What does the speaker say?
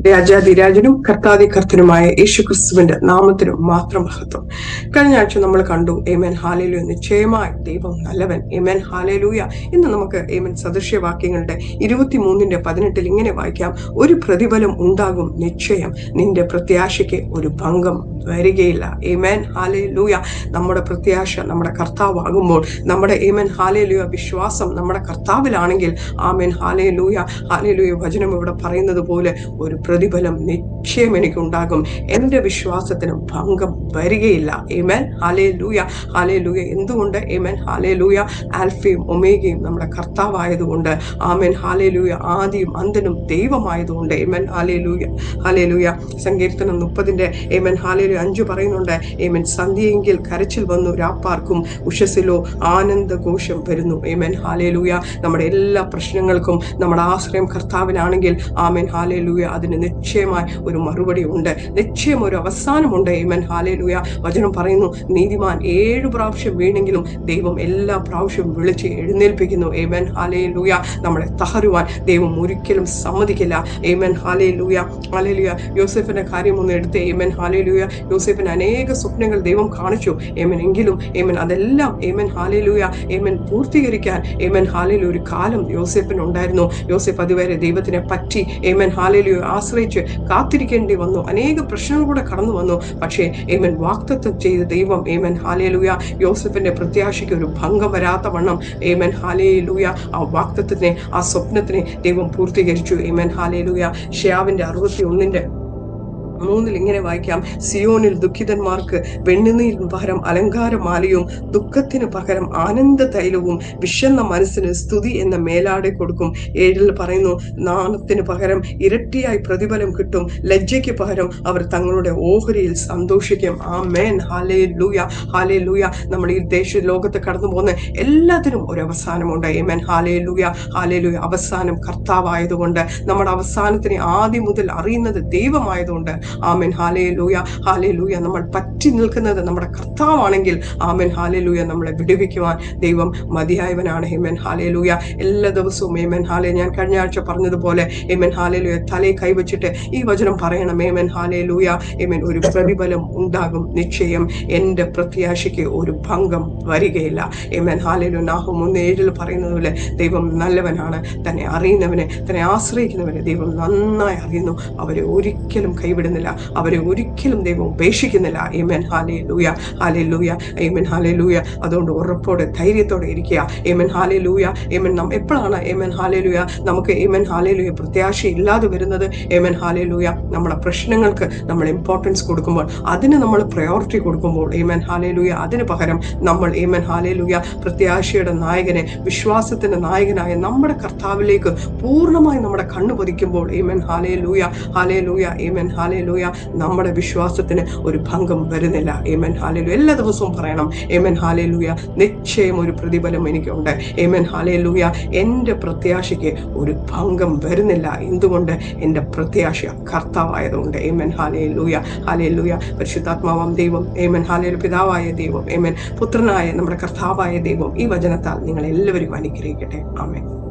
രാജാതിരാജനും കർത്താതി കർത്തനുമായ യേശു ക്രിസ്തുവിന്റെ നാമത്തിനും മാത്രം മഹത്വം. കഴിഞ്ഞ ആഴ്ച നമ്മൾ കണ്ടു ഏമൻ ഹാലേലു നിശ്ചയമായി ദൈവം നല്ലവൻ. ഏമൻ ഹാലേലൂയ ഇന്ന് നമുക്ക് ഏമൻ സദൃശ്യവാക്യങ്ങളുടെ ഇരുപത്തിമൂന്നിന്റെ പതിനെട്ടിൽ ഇങ്ങനെ വായിക്കാം. ഒരു പ്രതിഫലം ഉണ്ടാകും നിശ്ചയം. നിന്റെ പ്രത്യാശയ്ക്ക് ഒരു ഭംഗം വരികയില്ല. ഏമൻ ഹാലേലൂയ നമ്മുടെ പ്രത്യാശ നമ്മുടെ കർത്താവാകുമ്പോൾ നമ്മുടെ ഏമൻ ഹാലേലൂയ വിശ്വാസം നമ്മുടെ കർത്താവിലാണെങ്കിൽ ആമേൻ ഹാലേലൂയ ഹാലേലൂയ വചനം ഇവിടെ പറയുന്നത് പോലെ ഒരു പ്രതിഫലം നിശ്ചയം എനിക്കുണ്ടാകും. എന്റെ വിശ്വാസത്തിന് ഭംഗം വരികയില്ല. ഏമേൻ ഹാലേ ലൂയ ഹാലേ ലൂയ എന്തുകൊണ്ട്? ഏമേൻ ഹാലേ ലൂയ ആൽഫയും ഒമേഗയും നമ്മുടെ കർത്താവായതുകൊണ്ട്. ആമേൻ ഹാലേ ലൂയ ആദ്യം അന്തനും ദൈവമായതുകൊണ്ട്. ഏമേൻ ഹാലേ ലൂയ ഹാലേ ലൂയ സങ്കീർത്തനം മുപ്പതിന്റെ ഏമൻ ഹാലേ ലൂയ അഞ്ചു പറയുന്നുണ്ട്. ഏമൻ സന്ധ്യയെങ്കിൽ കരച്ചിൽ വന്നു രാപ്പാർക്കും ഉഷസിലോ ആനന്ദഘോഷം വരുന്നു. ഏമൻ ഹാലേ ലൂയ നമ്മുടെ എല്ലാ പ്രശ്നങ്ങൾക്കും നമ്മുടെ ആശ്രയം കർത്താവിനാണെങ്കിൽ ആമേൻ ഹാലേ ലൂയ അതിന് നിശ്ചയമായി ഒരു മറുപടി ഉണ്ട്. നിശ്ചയം ഒരു അവസാനമുണ്ട്. ഏമൻ ഹാലേലൂയ വചനം പറയുന്നു നീതിമാൻ ഏഴു പ്രാവശ്യം വീണെങ്കിലും ദൈവം എല്ലാ പ്രാവശ്യവും വിളിച്ച് എഴുന്നേൽപ്പിക്കുന്നു. ഏമൻ ഹാലേലൂയ നമ്മളെ തഹരുവാൻ ദൈവം ഒരിക്കലും സമ്മതിക്കില്ല. ഏമൻ ഹാലേലൂയ ഹാലേലൂയ യോസെഫിന്റെ കാര്യം ഒന്ന് എടുത്ത് ഏമൻ ഹാലേലൂയ യോസെഫിന് അനേക സ്വപ്നങ്ങൾ ദൈവം കാണിച്ചു. ഏമൻ എങ്കിലും ഏമൻ അതെല്ലാം ഏമൻ ഹാലേലൂയ ഏമൻ പൂർത്തീകരിക്കാൻ ഏമൻ ഹാലേലു ഒരു കാലം യോസെഫിന് ഉണ്ടായിരുന്നു യോസെഫ് അതുവരെ ദൈവത്തിനെ പറ്റി ഏമൻ ഹാലേലു ആശ്രയിച്ച് കാത്തിരിക്കേണ്ടി വന്നു. അനേക പ്രശ്നങ്ങൾ കൂടെ കടന്നു വന്നു. പക്ഷേ ഏമൻ വാക്തത്വം ചെയ്ത ദൈവം ഏമൻ ഹാലേലുയ യോസഫിന്റെ പ്രത്യാശയ്ക്ക് ഒരു ഭംഗം വരാത്ത വണ്ണം ഏമൻ ഹാലേലുയ ആ വാക്തത്വത്തിനെ ആ സ്വപ്നത്തിനെ ദൈവം പൂർത്തീകരിച്ചു. ഏമൻ ഹാലേലുയ ഷ്യാവിന്റെ അറുപത്തി ഒന്നിന്റെ മൂന്നിൽ ഇങ്ങനെ വായിക്കാം. സിയോനിൽ ദുഃഖിതന്മാർക്ക് വെണ്ണുനീരിന് പകരം അലങ്കാരമാലയും ദുഃഖത്തിന് പകരം ആനന്ദ തൈലവും വിശന്ന മനസ്സിന് സ്തുതി എന്ന മേലാടെ കൊടുക്കും. ഏഴിൽ പറയുന്നു നാണത്തിന് പകരം ഇരട്ടിയായി പ്രതിഫലം കിട്ടും. ലജ്ജയ്ക്ക് പകരം അവർ തങ്ങളുടെ ഓഹരിയിൽ സന്തോഷിക്കും. ആ മേൻ ഹാലേ ലൂയ ഹാലേ ലൂയ നമ്മൾ ഈ ദേശ ലോകത്ത് കടന്നു പോകുന്ന എല്ലാത്തിനും ഒരു അവസാനമുണ്ട്. ഏമൻ ഹാലേ ലൂയ ഹാലേ ലൂയ അവസാനം കർത്താവായതുകൊണ്ട് നമ്മുടെ അവസാനത്തിനെ ആദ്യം മുതൽ അറിയുന്നത് ദൈവമായതുകൊണ്ട് ആമൻ ഹാലേ ലൂയ ഹാലേ ലൂയ നമ്മൾ പറ്റി നിൽക്കുന്നത് നമ്മുടെ കർത്താവാണെങ്കിൽ ആമൻ ഹാലേ ലൂയ നമ്മളെ വിടുവിക്കുവാൻ ദൈവം മതിയായവനാണ്. ഹേമൻ ഹാലേ ലൂയ എല്ലാ ദിവസവും ഏമൻ ഹാലേ. ഞാൻ കഴിഞ്ഞ ആഴ്ച പറഞ്ഞതുപോലെ ഏമൻ ഹാലേ ലൂയ തലയെ കൈവച്ചിട്ട് ഈ വചനം പറയണം. ഏമൻ ഹാലേ ലൂയ ഏമൻ ഒരു പ്രതിഫലം ഉണ്ടാകും നിശ്ചയം. എന്റെ പ്രത്യാശയ്ക്ക് ഒരു ഭംഗം വരികയില്ല. ഏമൻ ഹാലേ ലു നാഹു ഏഴിൽ പറയുന്നത് പോലെ ദൈവം നല്ലവനാണ്. തന്നെ അറിയുന്നവനെ തന്നെ ആശ്രയിക്കുന്നവനെ ദൈവം നന്നായി അറിയുന്നു. അവരെ ഒരിക്കലും കൈവിടുന്നില്ല. അവരെ ഒരിക്കലും ദൈവം ഉപേക്ഷിക്കുന്നില്ല. ഏമൻ ഹാലേ ലൂയ ഹാലേ ലൂയ ഏമൻ ഹാലേ ലൂയ അതുകൊണ്ട് ഉറപ്പോടെ ധൈര്യത്തോടെ ഇരിക്കുക. ഏമൻ ഹാലേ ലൂയ ഏമൻ നം എപ്പോഴാണ് ഏമൻ ഹാലേ ലൂയ നമുക്ക് ഏമൻ ഹാലേ ലൂയ പ്രത്യാശ ഇല്ലാതെ വരുന്നത് ഏമൻ ഹാലേ ലൂയ നമ്മുടെ പ്രശ്നങ്ങൾക്ക് നമ്മൾ ഇമ്പോർട്ടൻസ് കൊടുക്കുമ്പോൾ അതിന് നമ്മൾ പ്രയോറിറ്റി കൊടുക്കുമ്പോൾ ഏമൻ ഹാലേ ലൂയ അതിന് പകരം നമ്മൾ ഏമൻ ഹാലേ ലൂയ പ്രത്യാശയുടെ നായകനെ വിശ്വാസത്തിന്റെ നായകനായ നമ്മുടെ കർത്താവിലേക്ക് പൂർണമായി നമ്മുടെ കണ്ണു പതിക്കുമ്പോൾ ഏമൻ ഹാലേ ലൂയ ഹാലേ ലൂയ ഏമൻ ഹാലേ ലൂയ നമ്മുടെ വിശ്വാസത്തിന് ഒരു ഭംഗം വരുന്നില്ല. ഏമൻ ഹാലലു എല്ലാ ദിവസവും പറയണം. ഏമൻ ഹാലലൂയ നിശ്ചയം ഒരു പ്രതിഫലം എനിക്കുണ്ട്. ഏമൻ ഹാലലൂയ എന്റെ പ്രത്യാശയ്ക്ക് ഒരു ഭംഗം വരുന്നില്ല. എന്തുകൊണ്ട്? എന്റെ പ്രത്യാശ കർത്താവായതുകൊണ്ട്. ഏമൻ ഹാലലൂയ ഹാലലൂയ പരിശുദ്ധാത്മാവം ദൈവം. ഏമൻ ഹാലലു പിതാവായ ദൈവം. ഏമൻ പുത്രനായ നമ്മുടെ കർത്താവായ ദൈവം ഈ വചനത്താൽ നിങ്ങൾ എല്ലാവരും അനുഗ്രഹിക്കട്ടെ. ആമേൻ